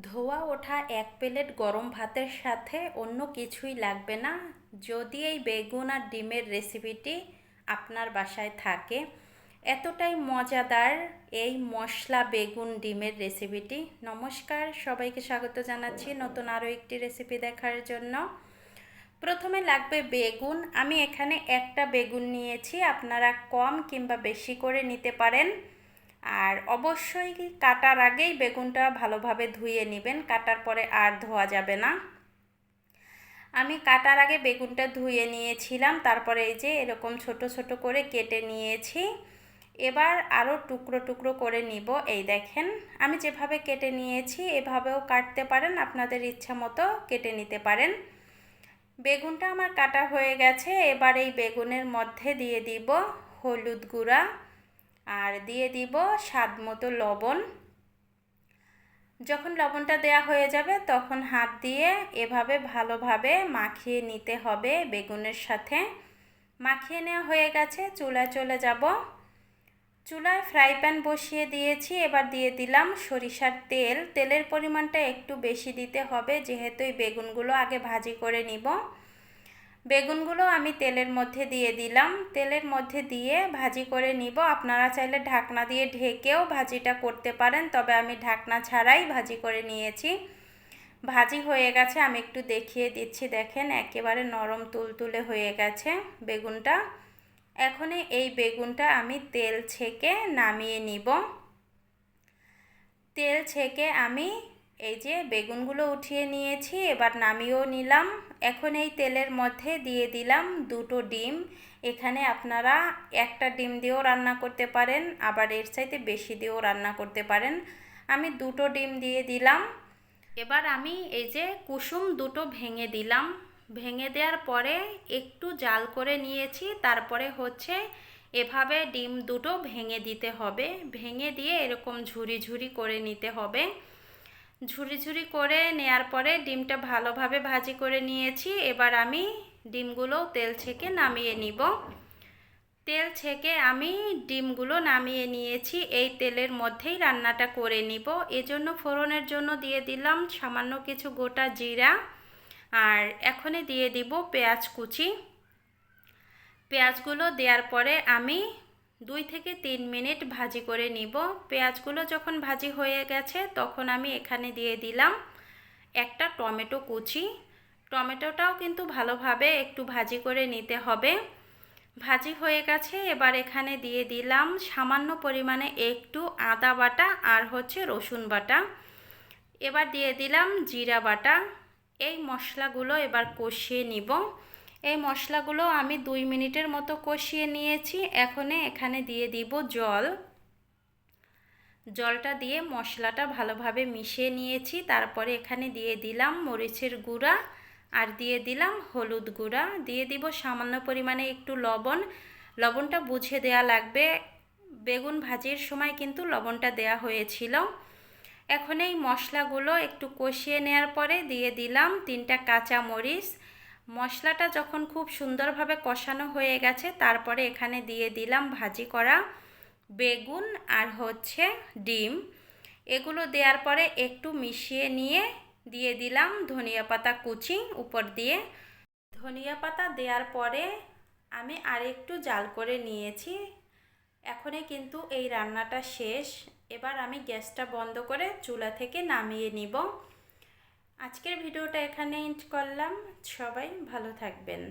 ধোয়া ওঠা এক প্লেট গরম ভাতের সাথে অন্য কিছুই লাগবে না। যদি এই বেগুন আর ডিমের রেসিপিটি আপনার বাসায় থাকে, এতটাই মজাদার এই মশলা বেগুন ডিমের রেসিপিটি নমস্কার, সবাইকে স্বাগত জানাচ্ছি নতুন আরও একটি রেসিপি দেখার জন্য। প্রথমে লাগবে বেগুন। আমি এখানে একটা বেগুন নিয়েছি, আপনারা কম কিংবা বেশি করে নিতে পারেন। আর অবশ্যই কাটার আগেই বেগুনটা ভালোভাবে ধুয়ে নেবেন, কাটার পরে আর ধোয়া যাবে না। আমি কাটার আগে বেগুনটা ধুয়ে নিয়েছিলাম, তারপরে এই যে এরকম ছোট ছোট করে কেটে নিয়েছি। এবার আরও টুকরো টুকরো করে নিব, এই দেখেন। আমি যেভাবে কেটে নিয়েছি, এভাবেও কাটতে পারেন, আপনাদের ইচ্ছা মতো কেটে নিতে পারেন। বেগুনটা আমার কাটা হয়ে গেছে, এবার এই বেগুনের মধ্যে দিয়ে দিব হলুদ গুঁড়া। আর দিয়ে দিব স্বাদ মতো লবণ। যখন লবণটা দেয়া হয়ে যাবে, তখন হাত দিয়ে এভাবে ভালোভাবে মাখিয়ে নিতে হবে বেগুনের সাথে। মাখিয়ে নেওয়া হয়ে গেছে, চুলায় চলে যাব। চুলায় ফ্রাই প্যান বসিয়ে দিয়েছি, এবার দিয়ে দিলাম সরিষার তেল। তেলের পরিমাণটা একটু বেশি দিতে হবে, যেহেতু এই বেগুনগুলো আগে ভাজি করে নিব। বেগুনগুলো আমি তেলের মধ্যে দিয়ে দিলাম। তেলের মধ্যে দিয়ে ভাজি করে নিব। আপনারা চাইলে ঢাকনা দিয়ে ঢেকেও ভাজিটা করতে পারেন, তবে আমি ঢাকনা ছাড়াই ভাজি করে নিয়েছি। ভাজি হয়ে গেছে, আমি একটু দেখিয়ে দিচ্ছি, দেখেন একেবারে নরম তুলতুলে হয়ে গেছে বেগুনটা। এখনই এই বেগুনটা আমি তেল ছেঁকে নামিয়ে নিব। তেল ছেঁকে আমি এই যে বেগুনগুলো উঠিয়ে নিয়েছি, এবার নামিয়েও নিলাম। এখন এই তেলের মধ্যে দিয়ে দিলাম দুটো ডিম। এখানে আপনারা একটা ডিম দিয়েও রান্না করতে পারেন, আবার এর চাইতে বেশি দিয়েও রান্না করতে পারেন। আমি দুটো ডিম দিয়ে দিলাম। এবার আমি এই যে কুসুম দুটো ভেঙে দিলাম। ভেঙে দেওয়ার পরে একটু জাল করে নিয়েছি, তারপরে হচ্ছে এভাবে ডিম দুটো ভেঙে দিতে হবে। ভেঙে দিয়ে এরকম ঝুরি ঝুরি করে নিতে হবে। ঝুরি ঝুরি করে নেয়ার পরে ডিমটা ভালোভাবে ভাজি করে নিয়েছি। এবার আমি ডিমগুলো তেল ছেঁকে নামিয়ে নিব। তেল ছেঁকে আমি ডিমগুলো নামিয়ে নিয়েছি। এই তেলের মধ্যেই রান্নাটা করে নিব। এজন্য ফোড়নের জন্য দিয়ে দিলাম সামান্য কিছু গোটা জিরা। আর এখনই দিয়ে দিব পেঁয়াজ কুচি। পেঁয়াজগুলো দেওয়ার পরে আমি দুই থেকে তিন মিনিট ভাজি করে নিব। পেঁয়াজগুলো যখন ভাজি হয়ে গেছে, তখন আমি এখানে দিয়ে দিলাম একটা টমেটো কুচি। টমেটোটাও কিন্তু ভালোভাবে একটু ভাজি করে নিতে হবে। ভাজি হয়ে গেছে, এবার এখানে দিয়ে দিলাম সামান্য পরিমাণে একটু আদা বাটা আর হচ্ছে রসুন বাটা। এবার দিয়ে দিলাম জিরা বাটা। এই মশলাগুলো এবার কষিয়ে নিব। এই মশলাগুলো আমি দুই মিনিটের মতো কষিয়ে নিয়েছি। এখনে এখানে দিয়ে দিব জল। জলটা দিয়ে মশলাটা ভালোভাবে মিশিয়ে নিয়েছি। তারপরে এখানে দিয়ে দিলাম মরিচের গুঁড়া আর দিয়ে দিলাম হলুদ গুঁড়া। দিয়ে দিব সামান্য পরিমাণে একটু লবণ। লবণটা বুঝে দেয়া লাগবে। বেগুন ভাজির সময় কিন্তু লবণটা দেয়া হয়েছিল। এখন এই মশলাগুলো একটু কষিয়ে নেওয়ার পরে দিয়ে দিলাম তিনটা কাঁচা মরিচ। মশলাটা যখন খুব সুন্দরভাবে কষানো হয়ে গেছে, তারপরে এখানে দিয়ে দিলাম ভাজি করা বেগুন আর হচ্ছে ডিম। এগুলো দেওয়ার পরে একটু মিশিয়ে নিয়ে দিয়ে দিলাম ধনিয়া পাতা কুচি উপর দিয়ে। ধনিয়া পাতা দেওয়ার পরে আমি আর একটু জাল করে নিয়েছি। এখনই কিন্তু এই রান্নাটা শেষ। এবার আমি গ্যাসটা বন্ধ করে চুলা থেকে নামিয়ে নিব। আজকের ভিডিওটা এখানে এন্ড করলাম। সবাই ভালো থাকবেন।